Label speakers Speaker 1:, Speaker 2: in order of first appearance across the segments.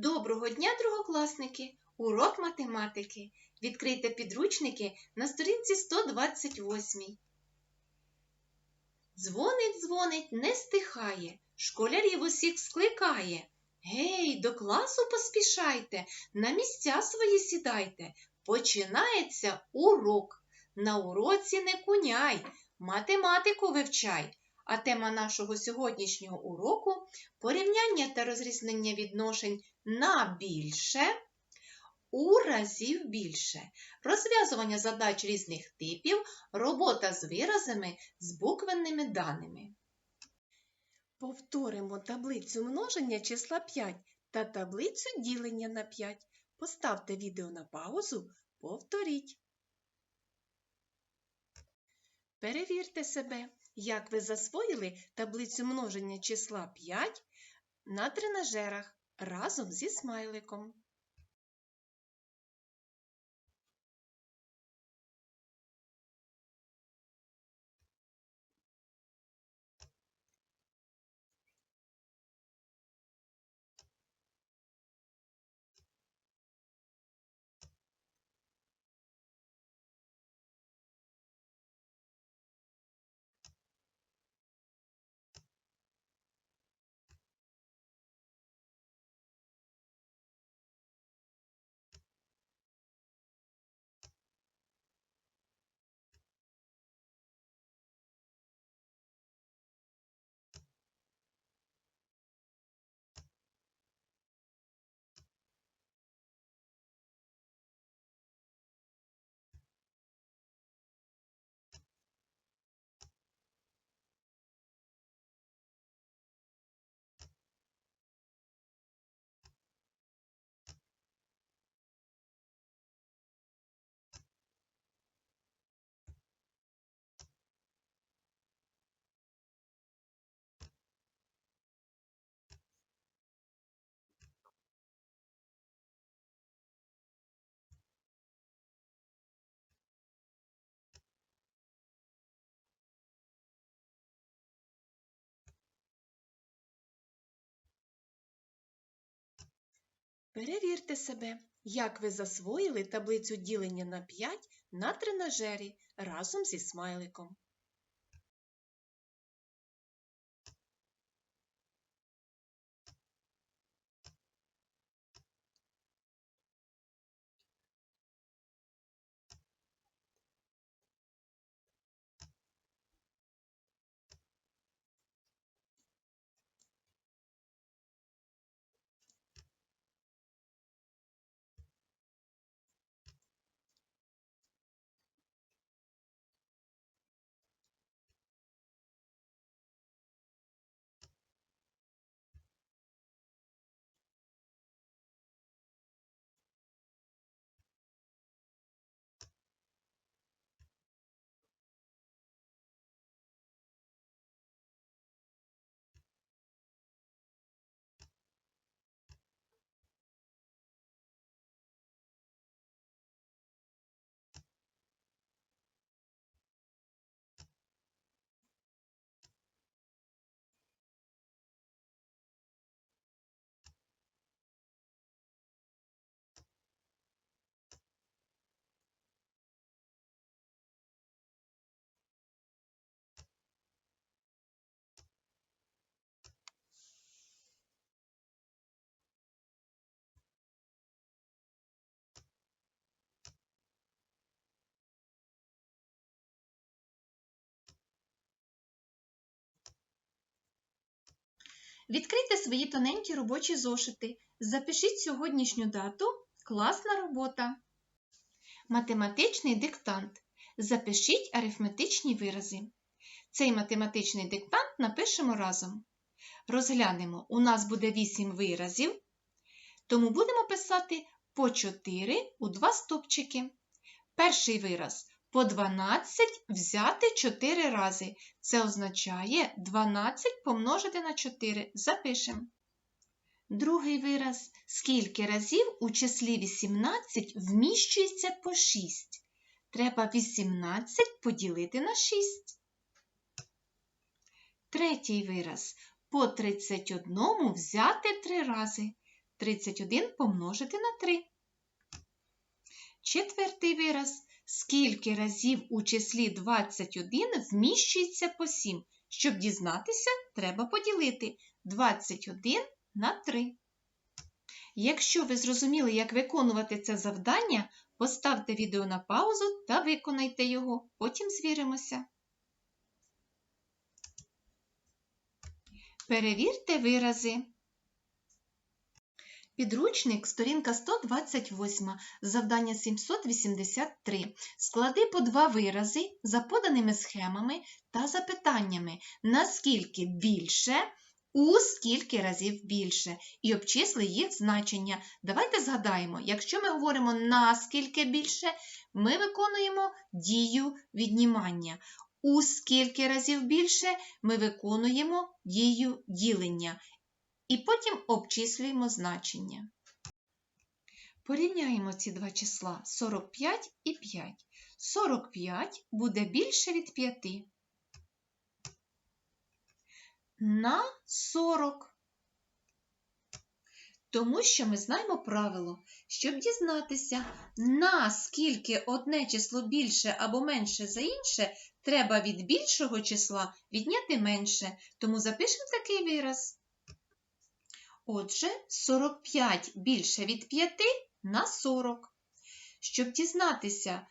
Speaker 1: Доброго дня, другокласники! Урок математики. Відкрийте підручники на сторінці 128. Дзвонить, дзвонить, не стихає, школярів усіх скликає. Гей, до класу поспішайте, на місця свої сідайте. Починається урок. На уроці не куняй, математику вивчай. А тема нашого сьогоднішнього уроку порівняння та розрізнення відношень на більше у разів більше, розв'язування задач різних типів, робота з виразами з буквенними даними. Повторимо таблицю множення числа 5 та таблицю ділення на 5. Поставте відео на паузу, повторіть. Перевірте себе, як ви засвоїли таблицю множення числа 5 на тренажерах разом зі смайликом. Перевірте себе, як ви засвоїли таблицю ділення на 5 на тренажері разом зі смайликом. Відкрийте свої тоненькі робочі зошити. Запишіть сьогоднішню дату класна робота. Математичний диктант. Запишіть арифметичні вирази. Цей математичний диктант напишемо разом. Розглянемо, у нас буде 8 виразів, тому будемо писати по 4 у два стопчики. Перший вираз по 12 взяти 4 рази. Це означає 12 помножити на 4. Запишемо. Другий вираз. Скільки разів у числі 18 вміщується по 6? Треба 18 поділити на 6. Третій вираз. По 31 взяти 3 рази. 31 помножити на 3. Четвертий вираз. Скільки разів у числі 21 вміщується по 7? Щоб дізнатися, треба поділити 21 на 3. Якщо ви зрозуміли, як виконувати це завдання, поставте відео на паузу та виконайте його. Потім звіримося. Перевірте вирази. Підручник, сторінка 128, завдання 783. Склади по два вирази за поданими схемами та запитаннями, наскільки більше, у скільки разів більше, і обчисли їх значення. Давайте згадаємо, якщо ми говоримо наскільки більше, ми виконуємо дію віднімання. У скільки разів більше ми виконуємо дію ділення. І потім обчислюємо значення. Порівняємо ці два числа 45 і 5. 45 буде більше від 5 на 40. Тому що ми знаємо правило, щоб дізнатися, наскільки одне число більше або менше за інше, треба від більшого числа відняти менше. Тому запишемо такий вираз. Отже, 45 більше від 5 на 40. Щоб дізнатися,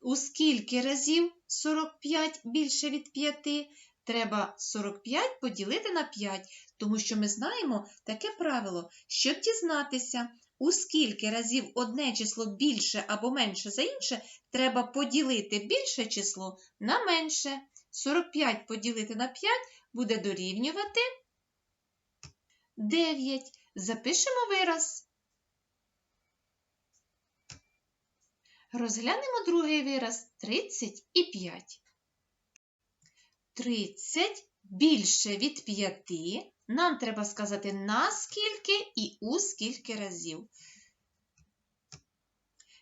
Speaker 1: у скільки разів 45 більше від 5, треба 45 поділити на 5, тому що ми знаємо таке правило, щоб дізнатися, у скільки разів одне число більше або менше за інше, треба поділити більше число на менше. 45 поділити на 5 буде дорівнювати 9. Запишемо вираз. Розглянемо другий вираз 30 і 5. 30 більше від 5. Нам треба сказати наскільки і у скільки разів.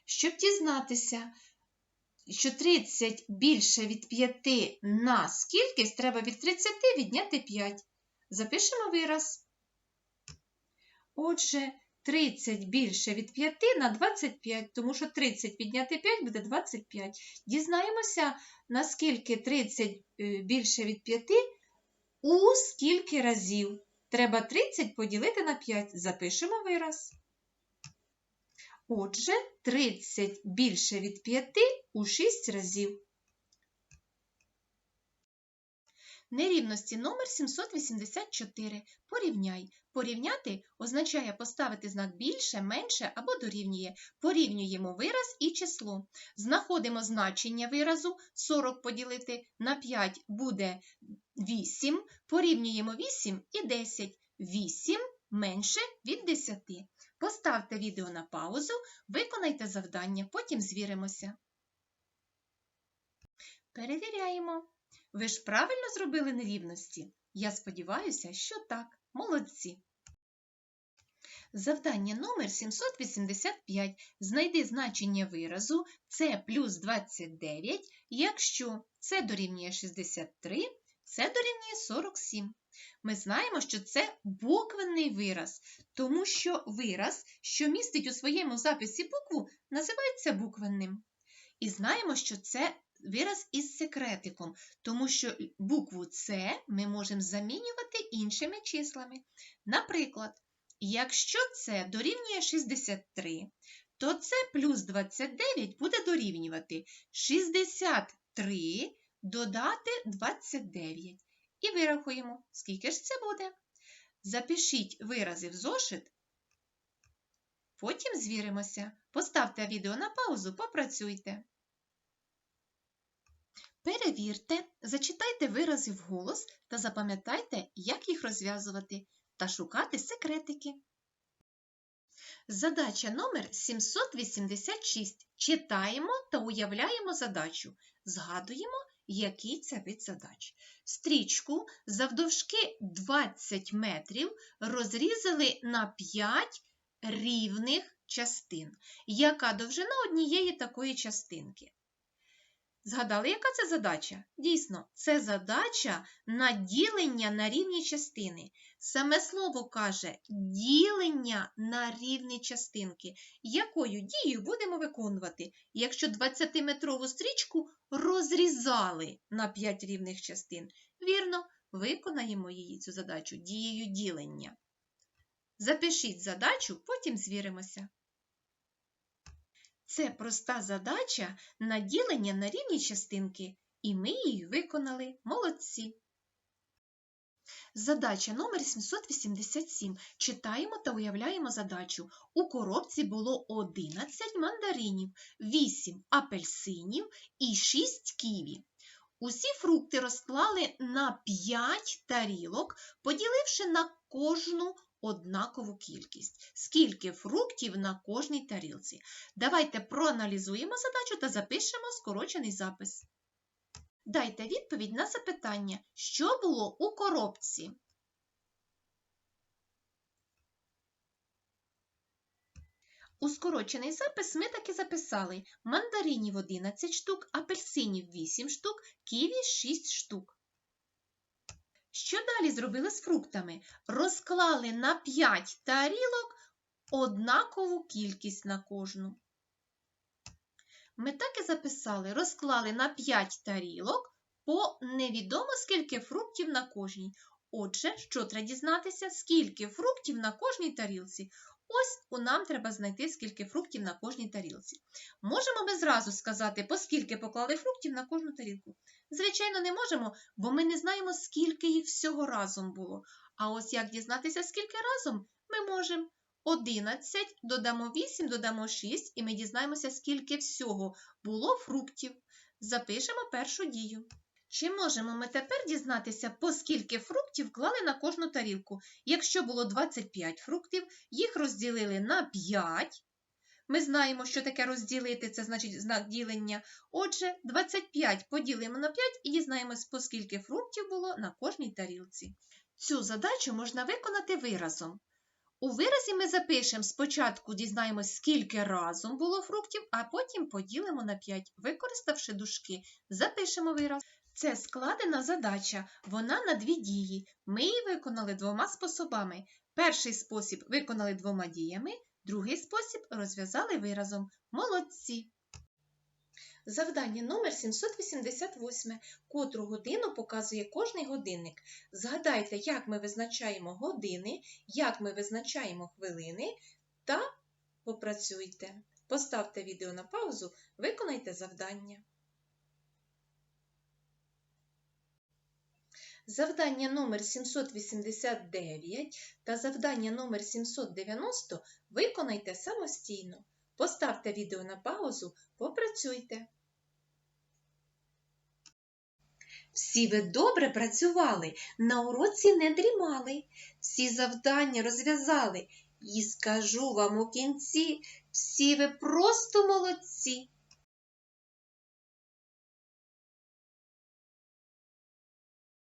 Speaker 1: Щоб дізнатися, що 30 більше від 5 на скількись, треба від 30 відняти 5. Запишемо вираз. Отже, 30 більше від 5 на 25, тому що 30 підняти 5 буде 25. Дізнаємося, наскільки 30 більше від 5 у скільки разів. Треба 30 поділити на 5. Запишемо вираз. Отже, 30 більше від 5 у 6 разів. Нерівності номер 784. Порівняй. Порівняти означає поставити знак більше, менше або дорівнює. Порівнюємо вираз і число. Знаходимо значення виразу 40 поділити на 5 буде 8. Порівнюємо 8 і 10. 8 менше від 10. Поставте відео на паузу, виконайте завдання, потім звіримося. Перевіряємо. Ви ж правильно зробили нерівності? Я сподіваюся, що так. Молодці. Завдання номер 785. Знайди значення виразу С плюс 29, якщо С дорівнює 63, С дорівнює 47. Ми знаємо, що це буквенний вираз, тому що вираз, що містить у своєму записі букву, називається буквенним. І знаємо, що це вираз із секретиком, тому що букву С ми можемо замінювати іншими числами. Наприклад, якщо це дорівнює 63, то це плюс 29 буде дорівнювати 63 додати 29. І вирахуємо, скільки ж це буде. Запишіть вирази в зошит, потім звіримося. Поставте відео на паузу, попрацюйте. Перевірте, зачитайте вирази вголос та запам'ятайте, як їх розв'язувати та шукати секретики. Задача номер 786. Читаємо та уявляємо задачу. Згадуємо, який це вид задач. Стрічку завдовжки 20 метрів розрізали на 5 рівних частин. Яка довжина однієї такої частинки? Згадали, яка це задача? Дійсно, це задача на ділення на рівні частини. Саме слово каже ділення на рівні частинки. Якою дією будемо виконувати, якщо 20-метрову стрічку розрізали на 5 рівних частин? Вірно, виконаємо її цю задачу дією ділення. Запишіть задачу, потім звіримося. Це проста задача на ділення на рівні частинки, і ми її виконали. Молодці. Задача номер 787. Читаємо та уявляємо задачу. У коробці було 11 мандаринів, 8 апельсинів і 6 ківі. Усі фрукти розклали на 5 тарілок, поділивши на кожну однакову кількість. Скільки фруктів на кожній тарілці? Давайте проаналізуємо задачу та запишемо скорочений запис. Дайте відповідь на запитання, що було у коробці. У скорочений запис ми таки записали мандаринів 11 штук, апельсинів 8 штук, ківі 6 штук. Що далі зробили з фруктами? Розклали на 5 тарілок однакову кількість на кожну. Ми так і записали, розклали на 5 тарілок по невідомо скільки фруктів на кожній. Отже, що треба дізнатися, скільки фруктів на кожній тарілці. Ось у нам треба знайти, скільки фруктів на кожній тарілці. Можемо ми зразу сказати, по скільки поклали фруктів на кожну тарілку? Звичайно, не можемо, бо ми не знаємо, скільки їх всього разом було. А ось як дізнатися, скільки разом, ми можемо. 11, додамо 8, додамо 6, і ми дізнаємося, скільки всього було фруктів. Запишемо першу дію. Чи можемо ми тепер дізнатися, по скільки фруктів клали на кожну тарілку? Якщо було 25 фруктів, їх розділили на 5. Ми знаємо, що таке розділити, це значить знак ділення. Отже, 25 поділимо на 5 і дізнаємось, по скільки фруктів було на кожній тарілці. Цю задачу можна виконати виразом. У виразі ми запишемо спочатку дізнаємось, скільки разом було фруктів, а потім поділимо на 5, використавши дужки. Запишемо вираз. Це складена задача, вона на дві дії. Ми її виконали двома способами. Перший спосіб виконали двома діями, другий спосіб розв'язали виразом. Молодці! Завдання номер 788. Котру годину показує кожний годинник. Згадайте, як ми визначаємо години, як ми визначаємо хвилини та попрацюйте. Поставте відео на паузу, виконайте завдання. Завдання номер 789 та завдання номер 790 виконайте самостійно. Поставте відео на паузу, попрацюйте. Всі ви добре працювали, на уроці не дрімали, всі завдання розв'язали. І скажу вам у кінці, всі ви просто молодці.